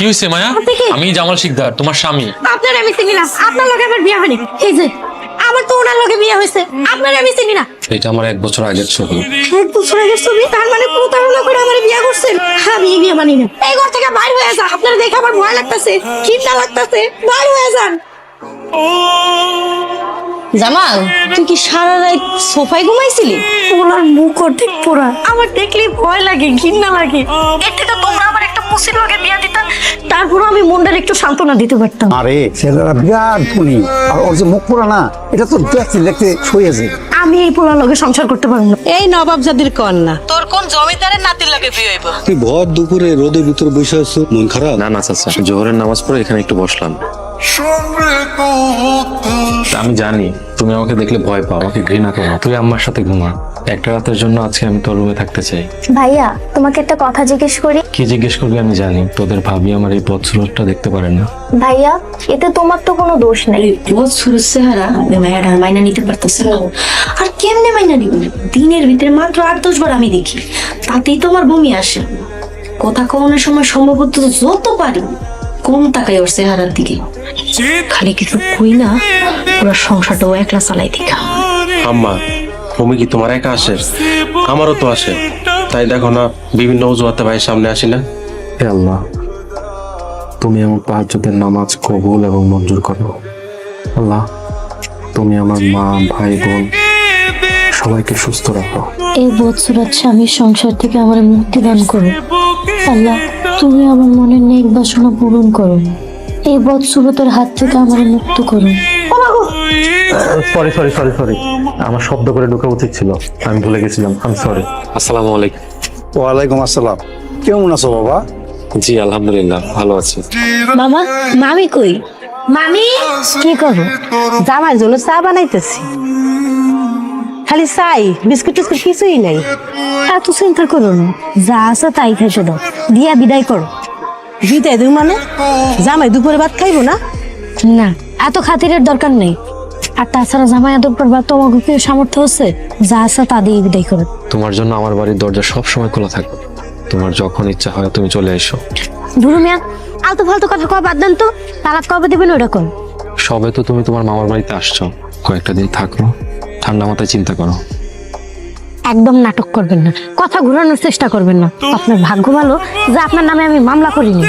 কি হয়েছে মায়া? আপনি কে? আমি জামাল শিকদার তোমার স্বামী। আপনার আমি চিনি না। আপনার লগে আমার বিয়ে হয়নি। এই যে আমার তো ওনার লগে বিয়ে হয়েছে। আপনার আমি চিনি না। এটা আমার এক বছর আগের ছবি। এক বছর আগের ছবি? তার মানে প্রতারণা করে আমার বিয়ে করছেন? আমি এই বিয়ে মানি না। এই ঘর থেকে বাইর হয়ে যা আপনার দেখে আমার ভয় লাগতেছে চিন্তা লাগতেছে। বাইর হয়ে যান। জামাল তুই কি সারা রাত সোফায় ঘুমাইছিলি? ওনার মুখ অর্ধেক পোড়া। আমার দেখলে ভয় লাগে ঘৃণা লাগে। এর থেকে তোমরা আমার একটা মুসির লগে বিয়ে দিতাম তারপরও আমি মনটার একটু সান্ত্বনা দিতে পারতাম। আরে ছেলেরা বিরাট ধনী আর ওর যে মুখ পোড়া না এটা তো দেখতে দেখতে সইয়েছে আমি এই পোড়ার লগে সংসার করতে পারব না। এই নবাবজাদির কন্যা। তোর কোন জমিদারের নাতির লাগে বিয়ে হইব? তুই ভর দুপুরে রোদের ভিতরে বসে আছো মন খারাপ? না না চাচা জোহরের নামাজ পড়ে এখানে একটু বসলাম। তা আমি জানি তুমি আমাকে দেখলে ভয় পাও আমাকে ঘৃণা করো তুই আম্মার সাথে ঘুমা। একটা রাতের জন্য আজকে আমি তোর রুমে থাকতে চাই। ভাইয়া তোমাকে একটা কথা জিজ্ঞেস করি? কি জিজ্ঞেস করবি আমি জানি তোদের ভাবি আমার এই পথ দেখতে পারে না। ভাইয়া এতে তোমার তো কোনো দোষ নেই। সুরজ চেহারা মেয়েটা মাইনা নিতে পারতেছে না। আর কেমনে মাইনা নিব? দিনের ভিতরে মাত্র আট দশ বার আমি দেখি তাতেই তো আমার বমি আসে। কথা কওয়ানোর সময় সম্ভবত যত পারি কম তাকাই ওর চেহারার দিকে। খালি কিছু কই না পুরো সংসারটাও একলা চালাই দেখা। আম্মা তুমি কি তোমার একা আসে? আমারও তো আসে। তাই দেখো না বিভিন্ন অজুহাতে ভাইয়ের সামনে আসি না। হে আল্লাহ তুমি আমার পাহাজ্যদের নামাজ কবুল এবং মঞ্জুর করো। আল্লাহ তুমি আমার মা ভাই বোন সবাইকে সুস্থ রাখো। এই বৎসরাত স্বামীর সংসার থেকে আমার মুক্তি দান করো। আল্লাহ তুমি আমার মনের নেক বাসনা পূরণ করো। এই হাত থেকে আমার মুক্ত করো। সরি সরি সরি সরি আমার শব্দ করে ঢোকা উচিত ছিল। আমি ভুলে গেছিলাম। আমি সরি আসসালামু আলাইকুম। ওয়ালাইকুম আসসালাম। কেমন আছো বাবা? জি আলহামদুলিল্লাহ ভালো আছি। মামা মামি কই? মামি কি করো জামাইয়ের জন্য চা বানাইতেছি। খালি চাই বিস্কুট টিস্কুট কিছুই নাই। এত চিন্তা করো না যা আছে তাই খাইছে দাও। দিয়া বিদায় করো। দিতে তুমি মানে? জামাই দুপুরে ভাত খাইবো না? না এত খাতিরের দরকার নেই। আর তাছাড়া জামাই আদর করবার তোমাকে কি সামর্থ্য হচ্ছে? যা আছে তা দিয়ে বিদায় করো। তোমার জন্য আমার বাড়ির দরজা সব সময় খোলা থাকবে। তোমার যখন ইচ্ছা হয় তুমি চলে এসো। ধুরু মিয়া আলতু ফালতু কথা কয় বাদ দেন তো। তালাক কবে দেবেন ওটা কোন সবে তো তুমি তোমার মামার বাড়িতে আসছো। কয়েকটা দিন থাকো। ঠান্ডা মাথায় চিন্তা করো। একদম নাটক করবেন না। কথা ঘুরানোর চেষ্টা করবেন না। আপনার ভাগ্য ভালো যে আপনার নামে আমি মামলা করিনি।